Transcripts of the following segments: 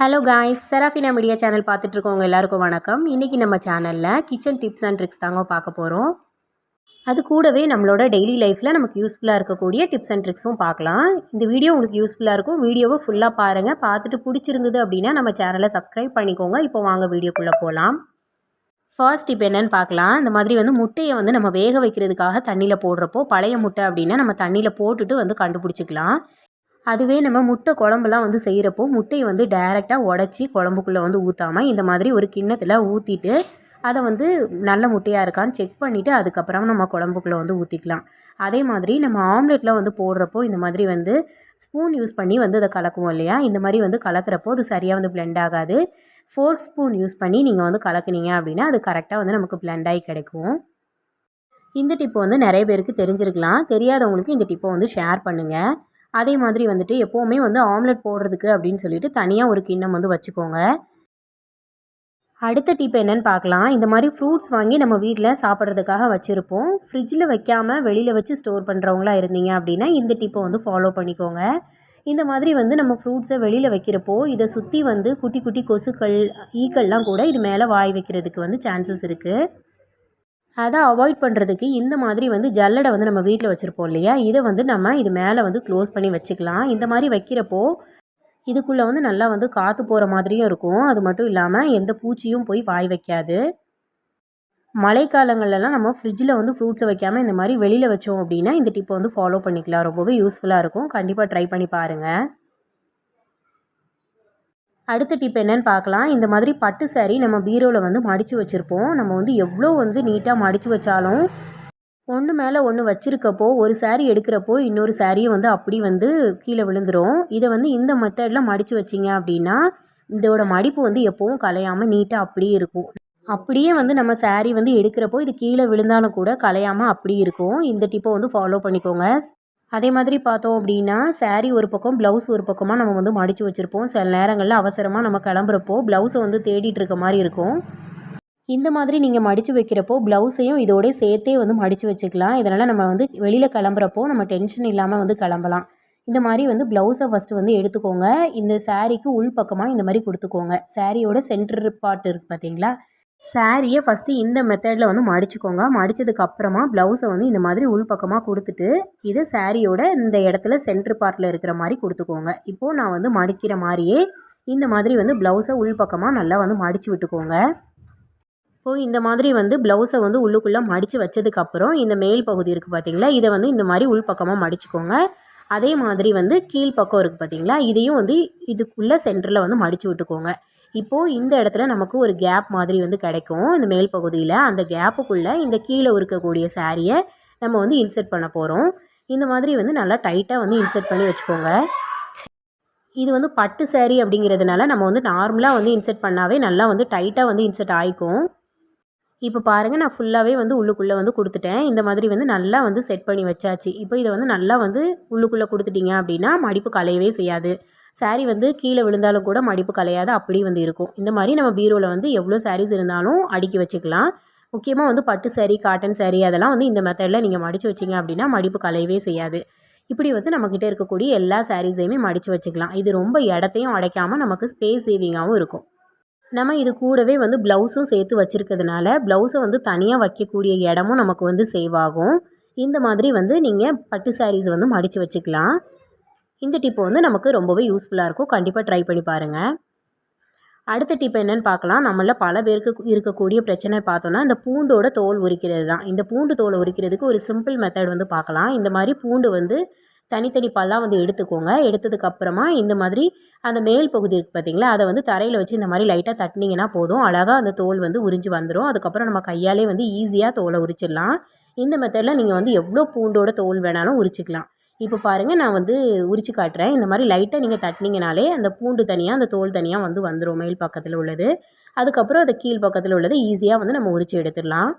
Hello guys Serafina media channel பார்த்துட்ருக்கோங்க எல்லாருக்கும் வணக்கம். இன்றைக்கி நம்ம சேனலில் கிச்சன் டிப்ஸ் அண்ட் ட்ரிக்ஸ் தாங்க பார்க்க போகிறோம் அது கூடவே நம்மளோட டெய்லி லைஃப்பில் நமக்கு யூஸ்ஃபுல்லாக இருக்கக்கூடிய டிப்ஸ் அண்ட் ட்ரிக்ஸும் பார்க்கலாம். இந்த வீடியோ உங்களுக்கு யூஸ்ஃபுல்லாக இருக்கும். வீடியோவை ஃபுல்லாக பாருங்கள் பார்த்துட்டு பிடிச்சிருந்தது அப்படின்னா நம்ம சேனலை சப்ஸ்கிரைப் பண்ணிக்கோங்க. இப்போ வாங்க வீடியோக்குள்ளே போகலாம் ஃபர்ஸ்ட் இப்போ என்னென்னு பார்க்கலாம். இந்த மாதிரி வந்து முட்டையை வந்து நம்ம வேக வைக்கிறதுக்காக தண்ணியில் போடுறப்போ பழைய முட்டை அப்படின்னா நம்ம தண்ணியில் போட்டுட்டு வந்து கண்டுபிடிச்சிக்கலாம். அதுவே நம்ம முட்டை குழம்புலாம் வந்து செய்கிறப்போ முட்டையை வந்து டைரெக்டாக உடச்சி குழம்புக்குள்ளே வந்து ஊற்றாமல் இந்த மாதிரி ஒரு கிண்ணத்தில் ஊற்றிட்டு அதை வந்து நல்ல முட்டையாக இருக்கான்னு செக் பண்ணிவிட்டு அதுக்கப்புறம் நம்ம குழம்புக்குள்ளே வந்து ஊற்றிக்கலாம் அதே மாதிரி நம்ம ஆம்லெட்லாம் வந்து போடுறப்போ இந்த மாதிரி வந்து ஸ்பூன் யூஸ் பண்ணி வந்து அதை கலக்குவோம் இல்லையா? இந்த மாதிரி வந்து கலக்கிறப்போ அது சரியாக வந்து பிளெண்ட் ஆகாது. ஃபோர்க் ஸ்பூன் யூஸ் பண்ணி நீங்கள் வந்து கலக்குனீங்க அப்படின்னா அது கரெக்டாக வந்து நமக்கு பிளெண்ட் ஆகி கிடைக்கும். இந்த டிப்பு வந்து நிறைய பேருக்கு தெரிஞ்சிருக்கலாம். தெரியாதவங்களுக்கு இந்த டிப்பை வந்து ஷேர் பண்ணுங்கள் அதே மாதிரி வந்துட்டு எப்போவுமே வந்து ஆம்லெட் போடுறதுக்கு அப்படின்னு சொல்லிட்டு தனியாக ஒரு கிண்ணம் வந்து வச்சுக்கோங்க. அடுத்த டிப் என்னென்னு பார்க்கலாம். இந்த மாதிரி ஃப்ரூட்ஸ் வாங்கி நம்ம வீட்டில் சாப்பிட்றதுக்காக வச்சுருப்போம். ஃப்ரிட்ஜில் வைக்காமல் வெளியில் வச்சு ஸ்டோர் பண்ணுறவங்களா இருந்தீங்க அப்படின்னா இந்த டிப்பை வந்து ஃபாலோ பண்ணிக்கோங்க. இந்த மாதிரி வந்து நம்ம ஃப்ரூட்ஸை வெளியில் வைக்கிறப்போ இதை சுற்றி வந்து குட்டி குட்டி கொசுக்கள் ஈக்கள்லாம் கூட இது மேலே வாய் வைக்கிறதுக்கு வந்து சான்சஸ் இருக்குது அதை அவாய்ட் பண்ணுறதுக்கு இந்த மாதிரி வந்து ஜல்லடை வந்து நம்ம வீட்டில் வச்சுருப்போம் இல்லையா? இதை வந்து நம்ம இது மேலே வந்து க்ளோஸ் பண்ணி வச்சுக்கலாம். இந்த மாதிரி வைக்கிறப்போ இதுக்குள்ளே வந்து நல்லா வந்து காற்று போகிற மாதிரியும் இருக்கும். அது மட்டும் இல்லாமல் எந்த பூச்சியும் போய் வாய் வைக்காது. மழைக்காலங்கள்லாம் நம்ம ஃப்ரிட்ஜில் வந்து ஃப்ரூட்ஸை வைக்காமல் இந்த மாதிரி வெளியில் வச்சோம் அப்படின்னா இந்த டிப்பை வந்து ஃபாலோ பண்ணிக்கலாம். ரொம்பவே யூஸ்ஃபுல்லாக இருக்கும். கண்டிப்பாக ட்ரை பண்ணி பாருங்கள் அடுத்த டிப் என்னென்னு பார்க்கலாம். இந்த மாதிரி பட்டு சாரீ நம்ம பீரோவில் வந்து மடித்து வச்சுருப்போம். நம்ம வந்து எவ்வளோ வந்து நீட்டாக மடித்து வச்சாலும் ஒன்று மேலே ஒன்று வச்சுருக்கப்போ ஒரு சாரீ எடுக்கிறப்போ இன்னொரு சாரியை வந்து அப்படி வந்து கீழே விழுந்துடும் இதை வந்து இந்த மெத்தடில் மடித்து வச்சிங்க அப்படின்னா இதோட மடிப்பு வந்து எப்போவும் கலையாமல் நீட்டாக அப்படியே இருக்கும். அப்படியே வந்து நம்ம சாரீ வந்து எடுக்கிறப்போ இது கீழே விழுந்தாலும் கூட கலையாமல் அப்படி இருக்கும். இந்த டிப்பை வந்து ஃபாலோ பண்ணிக்கோங்க. அதே மாதிரி பார்த்தோம் அப்படின்னா சாரீ ஒரு பக்கம் ப்ளவுஸ் ஒரு பக்கமாக நம்ம வந்து மடித்து வச்சுருப்போம். சில நேரங்களில் அவசரமாக நம்ம கிளம்புறப்போ ப்ளவுஸை வந்து தேடிட்டு இருக்க மாதிரி இருக்கும். இந்த மாதிரி நீங்கள் மடித்து வைக்கிறப்போ ப்ளவுஸையும் இதோடய சேர்த்தே வந்து மடித்து வச்சுக்கலாம். இதனால் நம்ம வந்து வெளியில் கிளம்புறப்போ நம்ம டென்ஷன் இல்லாமல் வந்து கிளம்பலாம். இந்த மாதிரி வந்து ப்ளவுஸை ஃபஸ்ட்டு வந்து எடுத்துக்கோங்க. இந்த சாரீக்கு உள் பக்கமாக இந்த மாதிரி கொடுத்துக்கோங்க. சாரியோட சென்டர் பார்ட் இருக்குது பார்த்தீங்களா? சாரியை ஃபஸ்ட்டு இந்த மெத்தடில் வந்து மடிச்சுக்கோங்க. மடித்ததுக்கு அப்புறமா ப்ளவுஸை வந்து இந்த மாதிரி உள்பக்கமாக கொடுத்துட்டு இது சாரியோட இந்த இடத்துல சென்ட்ரு பார்ட்டில் இருக்கிற மாதிரி கொடுத்துக்கோங்க. இப்போது நான் வந்து மடிக்கிற மாதிரியே இந்த மாதிரி வந்து ப்ளவுஸை உள்பக்கமாக நல்லா வந்து மடித்து விட்டுக்கோங்க. இப்போது இந்த மாதிரி வந்து ப்ளவுஸை வந்து உள்ளுக்குள்ளே மடித்து வச்சதுக்கப்புறம் இந்த மேல் பகுதி இருக்குது பார்த்தீங்களா இதை வந்து இந்த மாதிரி உள்பக்கமாக மடிச்சுக்கோங்க. அதே மாதிரி வந்து கீழ்ப்பக்கம் இருக்குது பார்த்தீங்களா இதையும் வந்து இதுக்குள்ளே சென்டரில் வந்து மடித்து விட்டுக்கோங்க. இப்போது இந்த இடத்துல நமக்கு ஒரு கேப் மாதிரி வந்து கிடைக்கும். இந்த மேல் பகுதியில் அந்த கேப்புக்குள்ளே இந்த கீழே இருக்கக்கூடிய சாரியை நம்ம வந்து இன்சர்ட் பண்ண போகிறோம் இந்த மாதிரி வந்து நல்லா டைட்டாக வந்து இன்சர்ட் பண்ணி வச்சுக்கோங்க. இது வந்து பட்டு சேரீ அப்படிங்கிறதுனால நம்ம வந்து நார்மலாக வந்து இன்சர்ட் பண்ணாவே நல்லா வந்து டைட்டாக வந்து இன்சர்ட் ஆகிக்கும் இப்போ பாருங்கள் நான் ஃபுல்லாகவே வந்து உள்ளுக்குள்ளே வந்து கொடுத்துட்டேன். இந்த மாதிரி வந்து நல்லா வந்து செட் பண்ணி வச்சாச்சு. இப்போ இதை வந்து நல்லா வந்து உள்ளுக்குள்ளே கொடுத்துட்டிங்க அப்படின்னா மடிப்பு கலையவே செய்யாது. சாரீ வந்து கீழே விழுந்தாலும் கூட மடிப்பு கலையாது அப்படி வந்து இருக்கும். இந்த மாதிரி நம்ம பீரோவில் வந்து எவ்வளோ சாரீஸ் இருந்தாலும் அடுக்கி வச்சுக்கலாம். முக்கியமாக வந்து பட்டு சாரீ காட்டன் சாரீ அதெல்லாம் வந்து இந்த மெத்தடில் நீங்கள் மடித்து வச்சிங்க அப்படின்னா மடிப்பு கலையவே செய்யாது. இப்படி வந்து நம்மக்கிட்ட இருக்கக்கூடிய எல்லா சாரீஸையுமே மடித்து வச்சுக்கலாம். இது ரொம்ப இடத்தையும் அடைக்காமல் நமக்கு ஸ்பேஸ் சேவிங்காகவும் இருக்கும். நம்ம இது கூடவே வந்து ப்ளவுஸும் சேர்த்து வச்சுருக்கிறதுனால ப்ளவுஸை வந்து தனியாக வைக்கக்கூடிய இடமும் நமக்கு வந்து சேவ் ஆகும். இந்த மாதிரி வந்து நீங்கள் பட்டு சாரீஸ் வந்து மடித்து வச்சுக்கலாம். இந்த டிப்பு வந்து நமக்கு ரொம்பவே யூஸ்ஃபுல்லாக இருக்கும். கண்டிப்பாக ட்ரை பண்ணி பாருங்கள் அடுத்த டிப் என்னென்னு பார்க்கலாம். நம்மள பல பேருக்கு இருக்கக்கூடிய பிரச்சனை பார்த்தோன்னா இந்த பூண்டோட தோல் உரிக்கிறது தான். இந்த பூண்டு தோலை உரிக்கிறதுக்கு ஒரு சிம்பிள் மெத்தட் வந்து பார்க்கலாம். இந்த மாதிரி பூண்டு வந்து தனித்தனி பல்லாக வந்து எடுத்துக்கோங்க. எடுத்ததுக்கப்புறமா இந்த மாதிரி அந்த மேல் பகுதி இருக்குது பார்த்திங்களா அதை வந்து தரையில் வச்சு இந்த மாதிரி லைட்டாக தட்டினீங்கன்னா போதும். அழகாக அந்த தோல் வந்து உறிஞ்சி வந்துடும் அதுக்கப்புறம் நம்ம கையாலே வந்து ஈஸியாக தோலை உரிச்சிடலாம். இந்த மெத்தடில் நீங்கள் வந்து எவ்வளோ பூண்டோட தோல் வேணாலும் உரிச்சிக்கலாம். இப்போ பாருங்கள் நான் வந்து உரிச்சு காட்டுறேன். இந்த மாதிரி லைட்டாக நீங்கள் தட்டினீங்கனாலே அந்த பூண்டு தனியாக அந்த தோல் தனியாக வந்து வந்துடும் மேல் பக்கத்தில் உள்ளது. அதுக்கப்புறம் அதை கீழ் பக்கத்தில் உள்ளது ஈஸியாக வந்து நம்ம உரிச்சு எடுத்துடலாம்.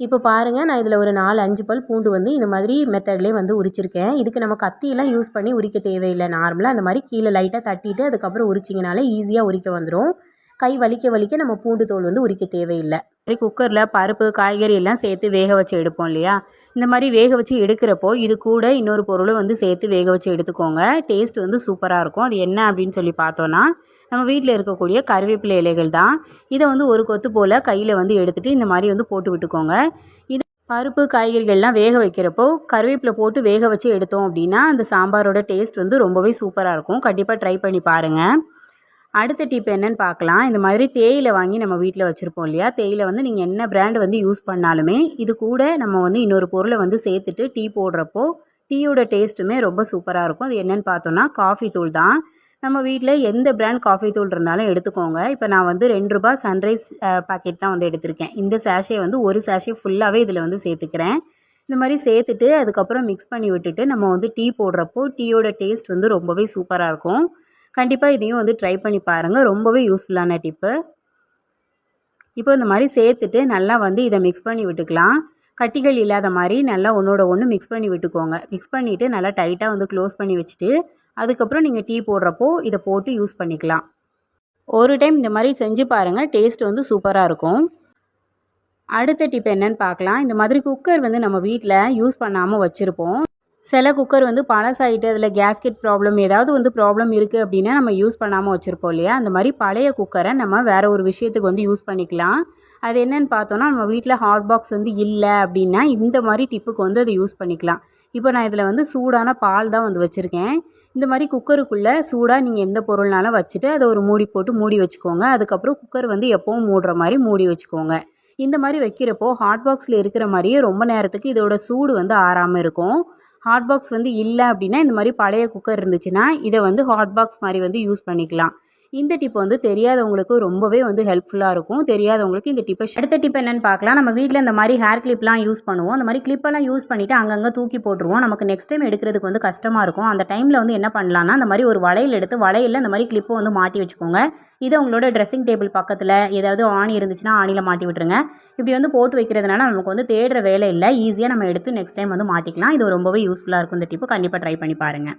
இப்போ பாருங்கள் நான் இதில் ஒரு நாலு அஞ்சு பல் பூண்டு வந்து இந்த மாதிரி மெத்தட்லேயே வந்து உரிச்சிருக்கேன். இதுக்கு நம்ம கத்தியெல்லாம் யூஸ் பண்ணி உரிக்க தேவையில்லை. நார்மலாக அந்த மாதிரி கீழே லைட்டாக தட்டிட்டு அதுக்கப்புறம் உரிச்சிங்கனாலே ஈஸியாக உரிக்க வந்துடும் கை வலிக்க வலிக்க நம்ம பூண்டு தோல் வந்து உரிக்க தேவையில்லை. மாதிரி குக்கரில் பருப்பு காய்கறி எல்லாம் சேர்த்து வேக வச்சு எடுப்போம் இல்லையா? இந்த மாதிரி வேக வச்சு எடுக்கிறப்போ இது கூட இன்னொரு பொருளும் வந்து சேர்த்து வேக வச்சு எடுத்துக்கோங்க. டேஸ்ட் வந்து சூப்பராக இருக்கும். அது என்ன அப்படின்னு சொல்லி பார்த்தோன்னா நம்ம வீட்டில் இருக்கக்கூடிய கருவேப்பிலை இலைகள் தான். இதை வந்து ஒரு கொத்து போல் கையில் வந்து எடுத்துகிட்டு இந்த மாதிரி வந்து போட்டு விட்டுக்கோங்க. இது பருப்பு காய்கறிகள்லாம் வேக வைக்கிறப்போ கருவேப்பிலை போட்டு வேக வச்சு எடுத்தோம் அப்படின்னா அந்த சாம்பாரோட டேஸ்ட் வந்து ரொம்பவே சூப்பராக இருக்கும். கண்டிப்பாக ட்ரை பண்ணி பாருங்கள் அடுத்த டிப் என்னன்னு பார்க்கலாம். இந்த மாதிரி தேயிலை வாங்கி நம்ம வீட்டில் வச்சுருப்போம் இல்லையா? தேயிலை வந்து நீங்கள் என்ன பிராண்ட் வந்து யூஸ் பண்ணாலுமே இது கூட நம்ம வந்து இன்னொரு பொருளை வந்து சேர்த்துட்டு டீ போடுறப்போ டீயோட டேஸ்ட்டுமே ரொம்ப சூப்பராக இருக்கும். அது என்னென்னு பார்த்தோன்னா காஃபி தூள் தான். நம்ம வீட்டில் எந்த பிராண்ட் காஃபி தூள் இருந்தாலும் எடுத்துக்கோங்க. இப்போ நான் வந்து ரெண்டு ரூபா சன்ரைஸ் பாக்கெட் தான் வந்து எடுத்திருக்கேன். இந்த சேஷே வந்து ஒரு சேஷே ஃபுல்லாகவே இதில் வந்து சேர்த்துக்கிறேன். இந்த மாதிரி சேர்த்துட்டு அதுக்கப்புறம் மிக்ஸ் பண்ணி விட்டுட்டு நம்ம வந்து டீ போடுறப்போ டீயோட டேஸ்ட் வந்து ரொம்பவே சூப்பராக இருக்கும். கண்டிப்பாக இதையும் வந்து ட்ரை பண்ணி பாருங்கள் ரொம்பவே யூஸ்ஃபுல்லான டிப்பு இப்போ இந்த மாதிரி சேர்த்துட்டு நல்லா வந்து இதை மிக்ஸ் பண்ணி விட்டுக்கலாம். கட்டிகள் இல்லாத மாதிரி நல்லா ஒன்றோட ஒன்று மிக்ஸ் பண்ணி விட்டுக்கோங்க. மிக்ஸ் பண்ணிவிட்டு நல்லா டைட்டாக வந்து க்ளோஸ் பண்ணி வச்சுட்டு அதுக்கப்புறம் நீங்கள் டீ போடுறப்போ இதை போட்டு யூஸ் பண்ணிக்கலாம். ஒரு டைம் இந்த மாதிரி செஞ்சு பாருங்கள் டேஸ்ட் வந்து சூப்பராக இருக்கும். அடுத்த டிப் என்னன்னு பார்க்கலாம். இந்த மாதிரி குக்கர் வந்து நம்ம வீட்டில் யூஸ் பண்ணாமல் வச்சுருப்போம். சில குக்கர் வந்து பழசாயிட்டு அதில் கேஸ்கெட் ப்ராப்ளம் ஏதாவது வந்து ப்ராப்ளம் இருக்குது அப்படின்னா நம்ம யூஸ் பண்ணாமல் வச்சுருப்போம் இல்லையா? அந்த மாதிரி பழைய குக்கரை நம்ம வேறு ஒரு விஷயத்துக்கு வந்து யூஸ் பண்ணிக்கலாம். அது என்னென்னு பார்த்தோன்னா நம்ம வீட்டில் ஹாட் பாக்ஸ் வந்து இல்லை அப்படின்னா இந்த மாதிரி டிப்புக்கு வந்து அதை யூஸ் பண்ணிக்கலாம். இப்போ நான் இதில் வந்து சூடான பால் தான் வந்து வச்சுருக்கேன். இந்த மாதிரி குக்கருக்குள்ளே சூடாக நீங்கள் எந்த பொருள்னாலும் வச்சுட்டு அதை ஒரு மூடி போட்டு மூடி வச்சுக்கோங்க. அதுக்கப்புறம் குக்கர் வந்து எப்போவும் மூடுற மாதிரி மூடி வச்சுக்கோங்க. இந்த மாதிரி வைக்கிறப்போ ஹாட் பாக்ஸில் இருக்கிற மாதிரியே ரொம்ப நேரத்துக்கு இதோட சூடு வந்து ஆறாமல் இருக்கும். ஹாட் பாக்ஸ் வந்து இல்லை அப்படின்னா இந்த மாதிரி பழைய குக்கர் இருந்துச்சுன்னா இதை வந்து ஹாட் பாக்ஸ் மாதிரி வந்து யூஸ் பண்ணிக்கலாம். இந்த டிப் வந்து தெரியாதவங்களுக்கு ரொம்பவே வந்து ஹெல்ப்ஃபுல்லாக இருக்கும். தெரியாதவங்களுக்கு இந்த டிப்பை அடுத்த டிப் என்னென்னு பார்க்கலாம். நம்ம வீட்டில் இந்த மாதிரி ஹேர் கிளிப்லாம் யூஸ் பண்ணுவோம். அந்த மாதிரி கிளிப்பெல்லாம் யூஸ் பண்ணிவிட்டு அங்கங்கே தூக்கி போட்டுருவோம். நமக்கு நெக்ஸ்ட் டைம் எடுக்கிறதுக்கு வந்து கஷ்டமாக இருக்கும். அந்த டைமில் வந்து என்ன பண்ணலான்னா அந்த மாதிரி ஒரு வளையல் எடுத்து வளையலில் இந்த மாதிரி கிளிப்பை வந்து மாட்டி வச்சுக்கோங்க. இதை உங்களோட ட்ரெஸ்ஸிங் டேபிள் பக்கத்தில் ஏதாவது ஆணி இருந்துச்சுன்னா ஆணியில் மாட்டி விட்டுருங்க. இப்படி வந்து போட்டு வைக்கிறதுனால நமக்கு வந்து தேடுற வேலை இல்லை. ஈஸியாக நம்ம எடுத்து நெக்ஸ்ட் டைம் வந்து மாட்டிக்கலாம். இது ரொம்பவே யூஸ்ஃபுல்லாக இருக்கும். இந்த டிப்பு கண்டிப்பாக ட்ரை பண்ணி பாருங்கள்